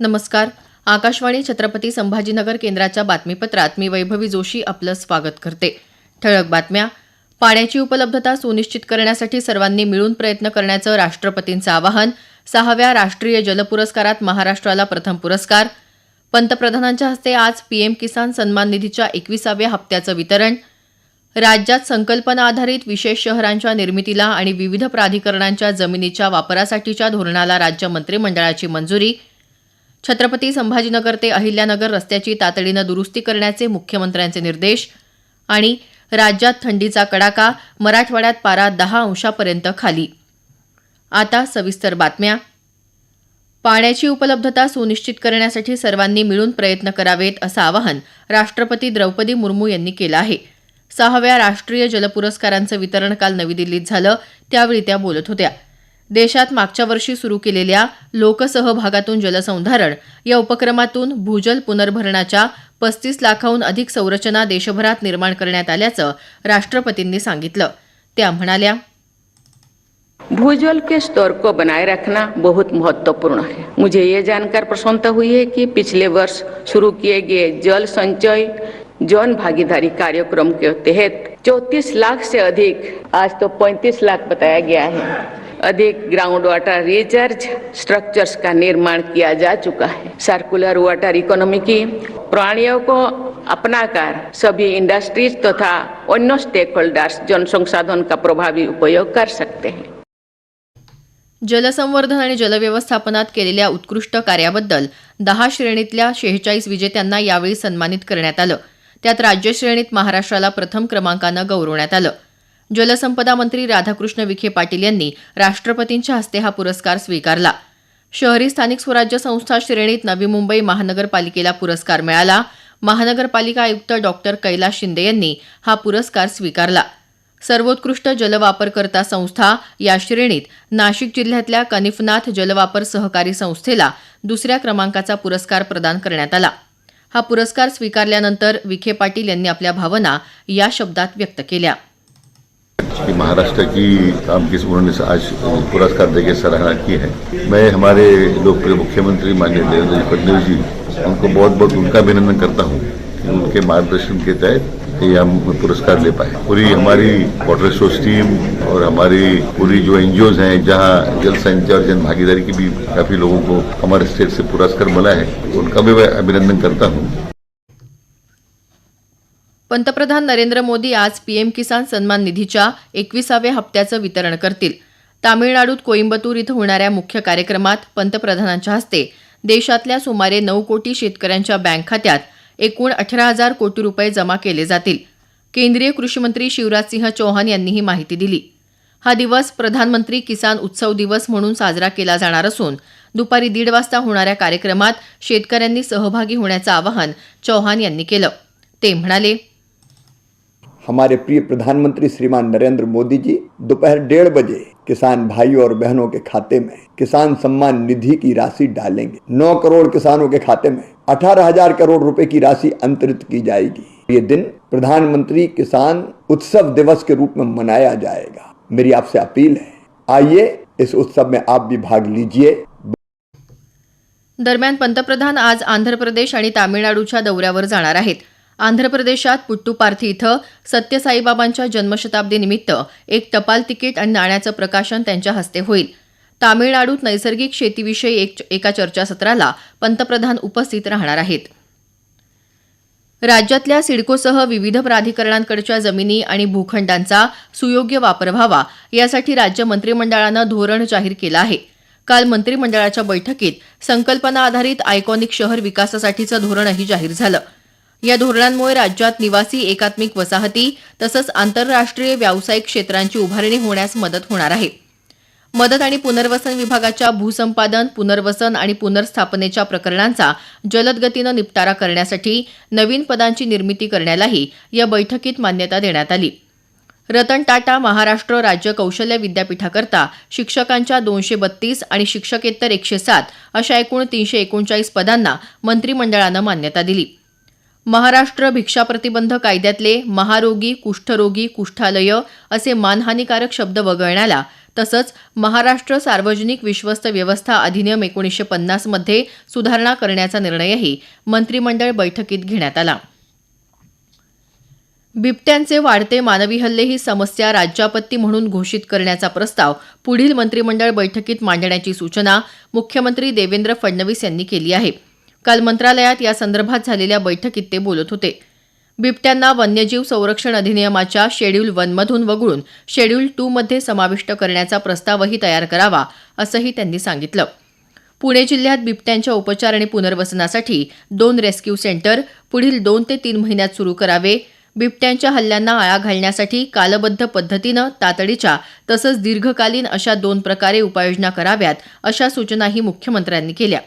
नमस्कार. आकाशवाणी छत्रपती संभाजीनगर केंद्राच्या बातमीपत्रात मी वैभवी जोशी आपलं स्वागत करते. ठळक बातम्या. पाण्याची उपलब्धता सुनिश्चित करण्यासाठी सर्वांनी मिळून प्रयत्न करण्याचं राष्ट्रपतींचं आवाहन. सहाव्या राष्ट्रीय जल पुरस्कारात महाराष्ट्राला प्रथम पुरस्कार. पंतप्रधानांच्या हस्ते आज पीएम किसान सन्मान निधीच्या एकविसाव्या हप्त्याचं वितरण. राज्यात संकल्पना आधारित विशेष शहरांच्या निर्मितीला आणि विविध प्राधिकरणांच्या जमिनीच्या वापरासाठीच्या धोरणाला राज्य मंत्रिमंडळाची मंजुरी. छत्रपती संभाजीनगर ते अहिल्यानगर रस्त्याची तातडीनं दुरुस्ती करण्याचे मुख्यमंत्र्यांचे निर्देश आणि राज्यात थंडीचा कडाका मराठवाड्यात पारा दहा अंशापर्यंत खाली. आता सविस्तर बातम्या. पाण्याची उपलब्धता सुनिश्चित करण्यासाठी सर्वांनी मिळून प्रयत्न करावेत असं आवाहन राष्ट्रपती द्रौपदी मुर्मू यांनी केलं आहे. सहाव्या राष्ट्रीय जल पुरस्कारांचं वितरण काल नवी दिल्लीत झालं त्यावेळी त्या बोलत होत्या. देशात मागच्या वर्षी सुरू केलेल्या लोकसहभागातून जलसंधारण या उपक्रमातून भूजल पुनर्भरणाच्या पस्तीस लाखाहून अधिक संरचना देशभरात निर्माण करण्यात आल्याचं राष्ट्रपतींनी सांगितलं. त्या म्हणाल्या भूजल के स्तर को बनाए रखना बहुत महत्त्वपूर्ण है. मुझे ये जानकर प्रसन्नता हुई है कि पिछले वर्ष शुरू किए गए जल संचय जन भागीदारी कार्यक्रम के तहत 34 लाख से अधिक आज तो 35 लाख बताया गया है। अधिक ग्राउंड वाटर रिचार्ज स्ट्रक्चर्स का निर्माण किया जा चुका है। सर्कुलर वाटर इकोनॉमी की प्राणियों को अपनाकर सभी इंडस्ट्रीज तथा अन्य स्टेक होल्डर्स जन संसाधन का प्रभावी उपयोग कर सकते हैं। जलसंवर्धन आणि जलव्यवस्थापनात केलेल्या उत्कृष्ट कार्याबद्दल दहा श्रेणीतल्या शेहेचाळीस विजेत्यांना यावेळी सन्मानित करण्यात आलं. त्यात राज्य श्रेणीत महाराष्ट्राला प्रथम क्रमांकानं गौरवण्यात आलं. जलसंपदा मंत्री राधाकृष्ण विखे पाटील यांनी राष्ट्रपतींच्या हस्ते हा पुरस्कार स्वीकारला. शहरी स्थानिक स्वराज्य संस्था श्रेणीत नवी मुंबई महानगरपालिकेला पुरस्कार मिळाला. महानगरपालिका आयुक्त डॉक्टर कैलास शिंदे यांनी हा पुरस्कार स्वीकारला. सर्वोत्कृष्ट जलवापरकर्ता संस्था या श्रेणीत नाशिक जिल्ह्यातल्या कनिफनाथ जलवापर सहकारी संस्थेला दुसऱ्या क्रमांकाचा पुरस्कार प्रदान करण्यात आला. हा पुरस्कार स्वीकारल्यानंतर विखे पाटील यांनी आपल्या भावना या शब्दात व्यक्त केल्या. महाराष्ट्र की काम की उन्होंने आज पुरस्कार देकर सराहना की है। मैं हमारे लोकप्रिय मुख्यमंत्री माननीय देवेंद्र फडणवीस जी, उनको बहुत बहुत उनका अभिनंदन करता हूँ उनके मार्गदर्शन के तहत ये हम पुरस्कार ले पाए। पूरी हमारी वाटर रिसोर्स टीम और हमारी पूरी जो एनजीओ हैं, जहाँ जल संचय और जन भागीदारी की भी काफ़ी लोगों को हमारे स्टेट से पुरस्कार मिला है, उनका भी मैं अभिनंदन करता हूँ। पंतप्रधान नरेंद्र मोदी आज पीएम किसान सन्मान निधीच्या एकविसाव्या हप्त्याचं वितरण करतील. तामिळनाडूत कोईंबतूर इथं होणाऱ्या मुख्य कार्यक्रमात पंतप्रधानांच्या हस्ते देशातल्या सुमारे नऊ कोटी शेतकऱ्यांच्या बँक खात्यात एकूण अठरा हजार कोटी रुपये जमा केले जातील. केंद्रीय कृषीमंत्री शिवराजसिंह चौहान यांनी ही माहिती दिली. हा दिवस प्रधानमंत्री किसान उत्सव दिवस म्हणून साजरा केला जाणार असून दुपारी दीड वाजता होणाऱ्या कार्यक्रमात शेतकऱ्यांनी सहभागी होण्याचं आवाहन चौहान यांनी केलं. ते म्हणाले हमारे प्रिय प्रधानमंत्री श्रीमान नरेंद्र मोदी जी दोपहर डेढ़ बजे किसान भाइयों और बहनों के खाते में किसान सम्मान निधि की राशि डालेंगे। नौ करोड़ किसानों के खाते में अठारह हज़ार करोड़ रुपए की राशि अंतरित की जाएगी। ये दिन प्रधानमंत्री किसान उत्सव दिवस के रूप में मनाया जाएगा। मेरी आपसे अपील है, आइए इस उत्सव में आप भी भाग लीजिए। दरम्यान पंतप्रधान आज आंध्र प्रदेश आणि तामिळनाडूच्या दौऱ्यावर जाणार आहेत. आंध्र प्रदेशात पुट्टुपार्थी इथं सत्य साईबाबांच्या जन्मशताब्दीनिमित्त एक टपाल तिकीट आणि नाण्याचं प्रकाशन त्यांच्या हस्ते होईल. तामिळनाडूत नैसर्गिक शेतीविषयी एक एका चर्चासत्राला पंतप्रधान उपस्थित राहणार आहेत. राज्यातल्या सिडकोसह विविध प्राधिकरणांकडच्या जमिनी आणि भूखंडांचा सुयोग्य वापर व्हावा यासाठी राज्य मंत्रिमंडळानं धोरण जाहीर केलं आहे. काल मंत्रिमंडळाच्या बैठकीत संकल्पना आधारित आयकॉनिक शहर विकासासाठीचं धोरणही जाहीर झालं. या धोरणांमुळे राज्यात निवासी एकात्मिक वसाहती तसंच आंतरराष्ट्रीय व्यावसायिक क्षेत्रांची उभारणी होण्यास मदत होणार आहे. मदत आणि पुनर्वसन विभागाच्या भूसंपादन पुनर्वसन आणि पुनर्स्थापनेच्या प्रकरणांचा जलद गतीनं निपटारा करण्यासाठी नवीन पदांची निर्मिती करण्यालाही या बैठकीत मान्यता देण्यात आली. रतन टाटा महाराष्ट्र राज्य कौशल्य विद्यापीठाकरता शिक्षकांच्या दोनशे बत्तीस आणि शिक्षकेत्तर एकशे सात अशा एकूण तीनशे एकोणचाळीस पदांना मंत्रिमंडळानं मान्यता दिली. महाराष्ट्र भिक्षा प्रतिबंध कायद्यातले महारोगी कुष्ठरोगी कुष्ठालय असे मानहानीकारक शब्द वगळण्याला तसंच महाराष्ट्र सार्वजनिक विश्वस्त व्यवस्था अधिनियम एकोणीसशे पन्नासमध्ये सुधारणा करण्याचा निर्णयही मंत्रिमंडळ बैठकीत घेण्यात आला. बिबट्यांचे वाढते मानवी हल्ले ही समस्या राज्यापत्ती म्हणून घोषित करण्याचा प्रस्ताव पुढील मंत्रिमंडळ बैठकीत मांडण्याची सूचना मुख्यमंत्री देवेंद्र फडणवीस यांनी केली आहे. काल मंत्रालयात या संदर्भात झालेल्या बैठकीत ते बोलत होते. बिबट्यांना वन्यजीव संरक्षण अधिनियमाच्या शेड्यूल वनमधून वगळून शेड्यूल टू मध्ये समाविष्ट करण्याचा प्रस्तावही तयार करावा असंही त्यांनी सांगितलं. पुणे जिल्ह्यात बिबट्यांच्या उपचार आणि पुनर्वसनासाठी दोन रेस्क्यू सेंटर पुढील दोन ते तीन महिन्यात सुरू करावे. बिबट्यांच्या हल्ल्यांना आळा घालण्यासाठी कालबद्ध पद्धतीनं तातडीच्या तसंच दीर्घकालीन अशा दोन प्रकारे उपाययोजना कराव्यात अशा सूचनाही मुख्यमंत्र्यांनी केल्या.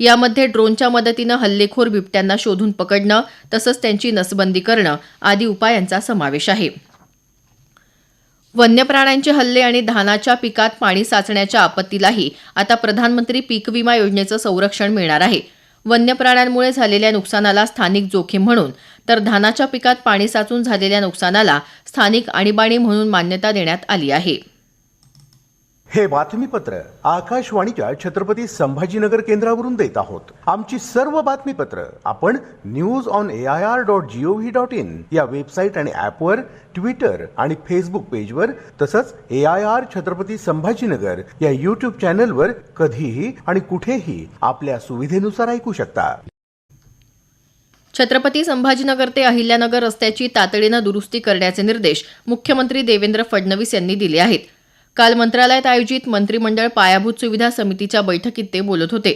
यामध्ये ड्रोनच्या मदतीनं हल्लेखोर बिबट्यांना शोधून पकडणं तसंच त्यांची नसबंदी करणं आदी उपायांचा समावेश आहे. वन्य प्राण्यांचे हल्ले आणि धानाच्या पिकात पाणी साचण्याच्या आपत्तीलाही आता प्रधानमंत्री पीक विमा योजनेचं संरक्षण मिळणार आहे. वन्य प्राण्यांमुळे झालेल्या नुकसानाला स्थानिक जोखीम म्हणून तर धानाच्या पिकात पाणी साचून झालेल्या नुकसानाला स्थानिक आणीबाणी म्हणून मान्यता देण्यात आली आहे. हे बातमीपत्र आकाशवाणीच्या छत्रपती संभाजीनगर केंद्रावरून देत आहोत. आमची सर्व बातमीपत्र आपण news on A I R dot gov dot in या वेबसाईट आणि ऍपवर ट्विटर आणि फेसबुक पेजवर तसंच A I R Chhatrapati Sambhajinagar या युट्यूब चॅनलवर कधीही आणि कुठेही आपल्या सुविधेनुसार ऐकू शकता. छत्रपती संभाजीनगर ते अहिल्यानगर रस्त्याची तातडीनं दुरुस्ती करण्याचे निर्देश मुख्यमंत्री देवेंद्र फडणवीस यांनी दिले आहेत. काल मंत्रालयात आयोजित मंत्रिमंडळ पायाभूत सुविधा समितीच्या बैठकीत ते बोलत होते.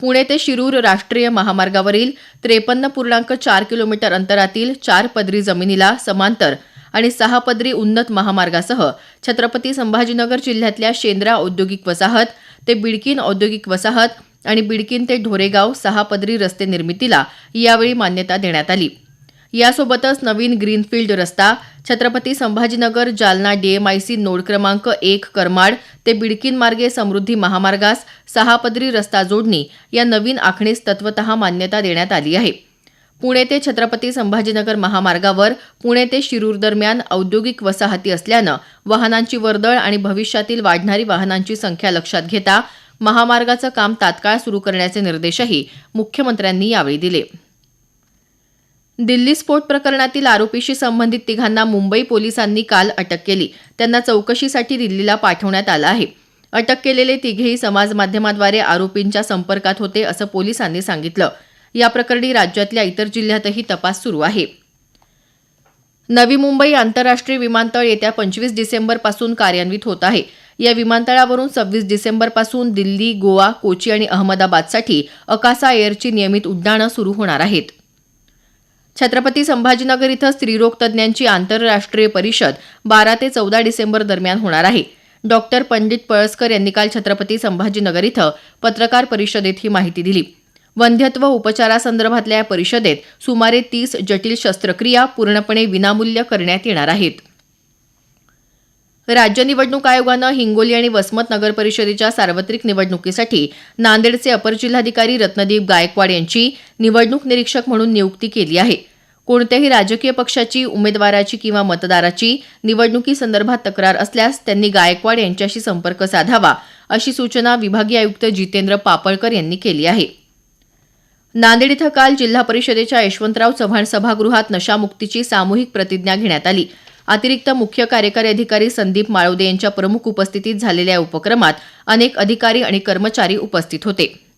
पुणे ते शिरूर राष्ट्रीय महामार्गावरील त्रेपन्न पूर्णांक चार किलोमीटर अंतरातील चार पदरी जमिनीला समांतर आणि सहा पदरी उन्नत महामार्गासह छत्रपती संभाजीनगर जिल्ह्यातल्या शेंद्रा औद्योगिक वसाहत ते बिडकीन औद्योगिक वसाहत आणि बिडकीन ते ढोरेगाव सहा पदरी रस्ते निर्मितीला यावेळी मान्यता देण्यात आली. यासोबतच नवीन ग्रीनफील्ड रस्ता छत्रपती संभाजीनगर जालना डीएमआयसी नोड क्रमांक एक करमाड ते बिडकीन मार्गे समृद्धी महामार्गास सहा पदरी रस्ता जोडणी या नवीन आखणीस तत्वत मान्यता देण्यात आली आहे. पुणे ते छत्रपती संभाजीनगर महामार्गावर पुणे ते शिरूर दरम्यान औद्योगिक वसाहती असल्यानं वाहनांची वर्दळ आणि भविष्यातील वाढणारी वाहनांची संख्या लक्षात घेता महामार्गाचं काम तात्काळ सुरू करण्याचे निर्देशही मुख्यमंत्र्यांनी यावेळी दिले. दिल्ली स्फोट प्रकरणातील आरोपीशी संबंधित तिघांना मुंबई पोलिसांनी काल अटक केली. त्यांना चौकशीसाठी दिल्लीला पाठवण्यात आलं आहे. अटक केलेले तिघेही समाजमाध्यमाद्वारे आरोपींच्या संपर्कात होते असं पोलिसांनी सांगितलं. या प्रकरणी राज्यातल्या इतर जिल्ह्यातही तपास सुरू आहे. नवी मुंबई आंतरराष्ट्रीय विमानतळ येत्या पंचवीस डिसेंबरपासून कार्यान्वित होत आहे. या विमानतळावरून सव्वीस डिसेंबरपासून दिल्ली गोवा कोची आणि अहमदाबादसाठी अकासा एअरची नियमित उड्डाणं सुरू होणार आहेत. छत्रपती संभाजीनगर इथं स्त्रीरोग तज्ज्ञांची आंतरराष्ट्रीय परिषद बारा ते चौदा डिसेंबर दरम्यान होणार आहे. डॉक्टर पंडित पळसकर यांनी काल छत्रपती संभाजीनगर इथं पत्रकार परिषदेत ही माहिती दिली. वंध्यत्व उपचारासंदर्भातल्या या परिषदेत सुमारे तीस जटिल शस्त्रक्रिया पूर्णपणे विनामूल्य करण्यात येणार आहेत. राज्य निवडणूक आयोगानं हिंगोली आणि वसमत नगर परिषदेच्या सार्वत्रिक निवडणुकीसाठी नांदेडचे अपर जिल्हाधिकारी रत्नदीप गायकवाड यांची निवडणूक निरीक्षक म्हणून नियुक्ती केली आहे. कोणत्याही राजकीय पक्षाची उमेदवाराची किंवा मतदाराची निवडणुकीसंदर्भात तक्रार असल्यास त्यांनी गायकवाड यांच्याशी संपर्क साधावा अशी सूचना विभागीय आयुक्त जितेंद्र पापळकर यांनी केली आहे. नांदेड इथं काल जिल्हा परिषदेच्या यशवंतराव चव्हाण सभागृहात नशामुक्तीची सामूहिक प्रतिज्ञा घेण्यात आली. अतिरिक्त मुख्य कार्यकारी अधिकारी संदीप माळवदे यांच्या प्रमुख उपस्थितीत झालेल्या या उपक्रमात अनेक अधिकारी आणि कर्मचारी उपस्थित होते.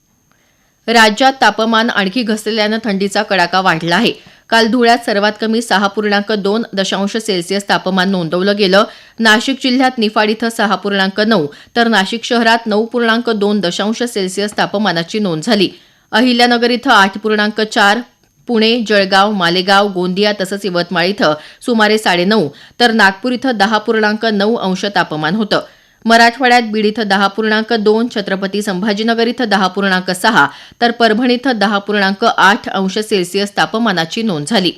राज्यात तापमान आणखी घसरल्यानं थंडीचा कडाका वाढला आहे. काल धुळ्यात सर्वात कमी सहा पूर्णांक दोन दशांश सेल्सिअस तापमान नोंदवलं गेलं. नाशिक जिल्ह्यात निफाड इथं सहा पूर्णांक नऊ तर नाशिक शहरात नऊ पूर्णांक दोन दशांश सेल्सिअस तापमानाची नोंद झाली. अहिल्यानगर इथं आठ पूर्णांक चार पुणे जळगाव मालेगाव गोंदिया तसंच यवतमाळ इथं सुमारे साडेनऊ तर नागपूर इथं दहा पूर्णांक नऊ अंश तापमान होतं. मराठवाड्यात बीड इथं दहा पूर्णांक दोन छत्रपती संभाजीनगर इथं दहा पूर्णांक सहा तर परभणी इथं दहा पूर्णांक आठ अंश सेल्सिअस तापमानाची नोंद झाली.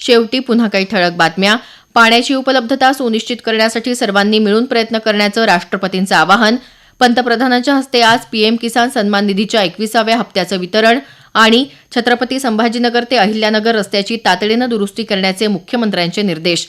शेवटी पुन्हा काही ठळक बातम्या. पाण्याची उपलब्धता सुनिश्चित करण्यासाठी सर्वांनी मिळून प्रयत्न करण्याचं राष्ट्रपतींचं आवाहन. पंतप्रधानांच्या हस्ते आज पीएम किसान सन्मान निधीच्या एकविसाव्या हप्त्याचं वितरण आणि छत्रपती संभाजीनगर ते अहिल्यानगर रस्त्याची तातडीनं दुरुस्ती करण्याचे मुख्यमंत्र्यांचे निर्देश.